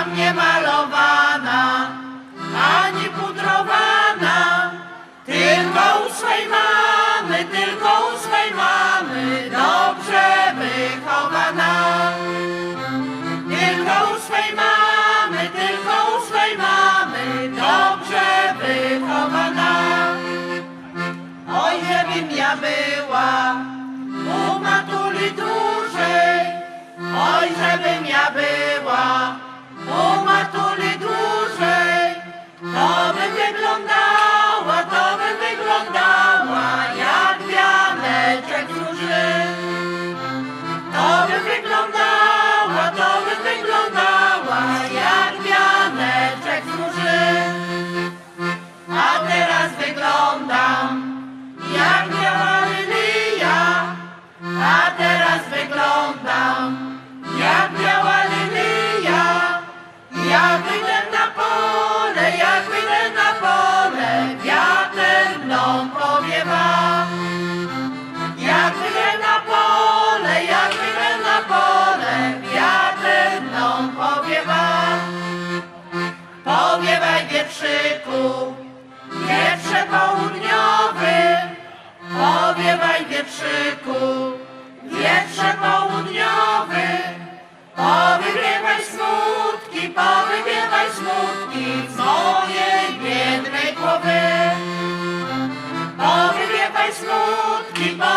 Tam nie malowana, ani pudrowana, tylko u swej mamy, tylko u swej mamy, dobrze wychowana. Tylko u swej mamy, tylko u swej mamy, dobrze wychowana. Oj, żebym ja była u matuli dużej, oj, żebym ja była. pole, jak wyjdę na pole, wiater mną powiewa. Jak wyjdę na pole, jak wyjdę na pole, wiater mną powiewa. Powiewaj wietrzyku, wietrze południowy, powiewaj wietrzyku. mi